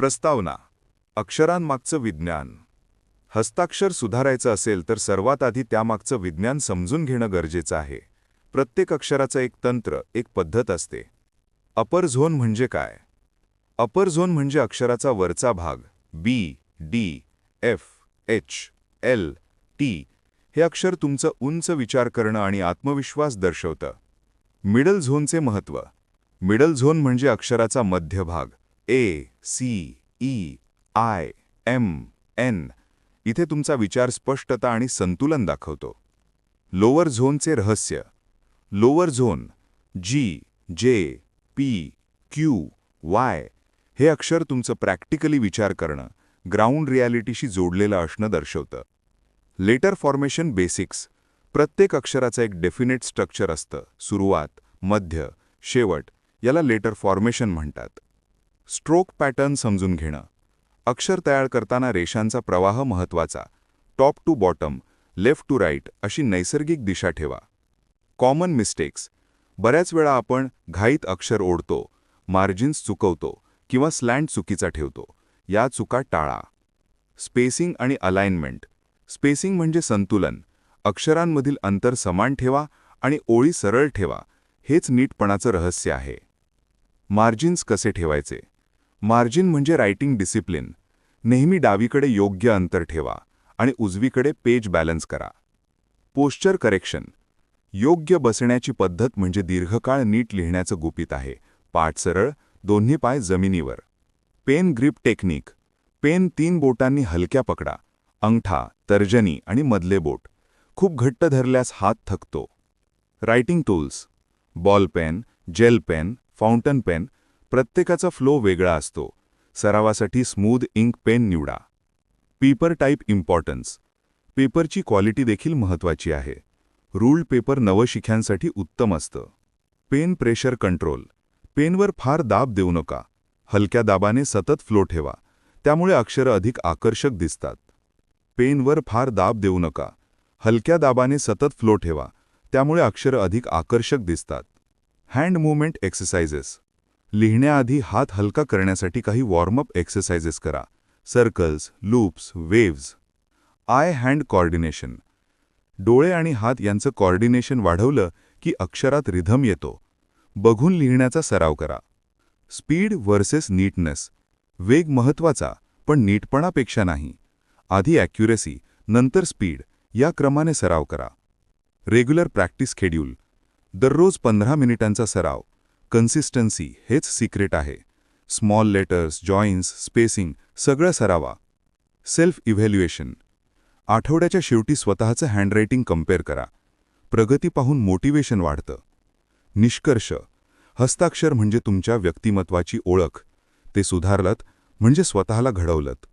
प्रस्तावना. अक्षरांमागचं विज्ञान. हस्ताक्षर सुधारायचं असेल तर सर्वात आधी त्यामागचं विज्ञान समजून घेणं गरजेचं आहे. प्रत्येक अक्षराचं एक तंत्र एक पद्धत असते. अपर झोन म्हणजे काय? अपर झोन म्हणजे अक्षराचा वरचा भाग B D F H L T हे अक्षर तुमचं उंच विचार करणं आणि आत्मविश्वास दर्शवतं. मिडल झोनचे महत्त्व मिडल झोन म्हणजे अक्षराचा मध्य भाग. A C E I M N इथे तुमचा विचार स्पष्टता आणि संतुलन दाखवतो. लोअर झोनचे रहस्य. लोअर झोन जी जे पी क्यू वाय हे अक्षर तुमचं प्रॅक्टिकली विचार करणं ग्राउंड रियालिटीशी जोडलेलं असणं दर्शवतं. लेटर फॉर्मेशन बेसिक्स प्रत्येक अक्षराचं एक डेफिनेट स्ट्रक्चर असतं. सुरुवात मध्य शेवट याला लेटर फॉर्मेशन म्हणतात. स्ट्रोक पॅटर्न समजून घेणं. अक्षर तयार करताना रेषांचा प्रवाह महत्त्वाचा. Top to bottom left to right अशी नैसर्गिक दिशा ठेवा. Common mistakes. बऱ्याच वेळा आपण घाईत अक्षर ओढतो मार्जिन्स चुकवतो किंवा स्लँड चुकीचा ठेवतो. या चुका टाळा. स्पेसिंग आणि अलाइनमेंट. स्पेसिंग म्हणजे संतुलन. अक्षरांमधील अंतर समान ठेवा आणि ओळी सरळ ठेवा. हेच नीटपणाचं रहस्य आहे. मार्जिन्स कसे ठेवायचे? मार्जिन म्हणजे रायटिंग डिसिप्लिन. नेहमी डावीकडे योग्य अंतर ठेवा आणि उजवीकडे पेज बॅलन्स करा. Posture correction. योग्य बसण्याची पद्धत म्हणजे दीर्घकाळ नीट लिहिण्याचं गुपित आहे. पाठ सरळ दोन्ही पाय जमिनीवर. Pen grip technique. पेन तीन बोटांनी हलक्या पकडा. अंगठा तर्जनी आणि मधले बोट. खूप घट्ट धरल्यास हात थकतो. Writing tools. Ball pen gel pen fountain pen प्रत्येकाचा फ्लो वेगळा असतो. सरावासाठी स्मूद इंक पेन निवडा. Paper type importance. पेपरची क्वालिटी देखील महत्त्वाची आहे. रूल्ड पेपर नवशिख्यांसाठी उत्तम असतं. Pen pressure control. पेनवर फार दाब देऊ नका. हलक्या दाबाने सतत फ्लो ठेवा. त्यामुळे अक्षरं अधिक आकर्षक दिसतात. पेनवर फार दाब देऊ नका. हलक्या दाबाने सतत फ्लो ठेवा. त्यामुळे अक्षरं अधिक आकर्षक दिसतात. Hand movement exercises. लिहिण्याआधी हात हलका करण्यासाठी काही वॉर्मअप एक्सरसाइजेस करा. Circles loops waves eye hand coordination. डोळे आणि हात यांचं कॉर्डिनेशन वाढवलं की अक्षरात रिधम येतो. बघून लिहिण्याचा सराव करा. Speed versus neatness. वेग महत्त्वाचा पण नीटपणापेक्षा नाही. आधी ॲक्युरेसी नंतर स्पीड या क्रमाने सराव करा. Regular practice schedule. दररोज पंधरा मिनिटांचा सराव. कन्सिस्टन्सी हेच सिक्रेट आहे. स्मॉल लेटर्स जॉईन्स स्पेसिंग सगळं सरावा. सेल्फ इव्हॅल्युएशन आठवड्याच्या शेवटी स्वतःचं हँडरायटिंग कंपेअर करा. प्रगती पाहून मोटिवेशन वाढतं. निष्कर्ष. हस्ताक्षर म्हणजे तुमच्या व्यक्तिमत्वाची ओळख. ते सुधारलत म्हणजे स्वतःला घडवलत.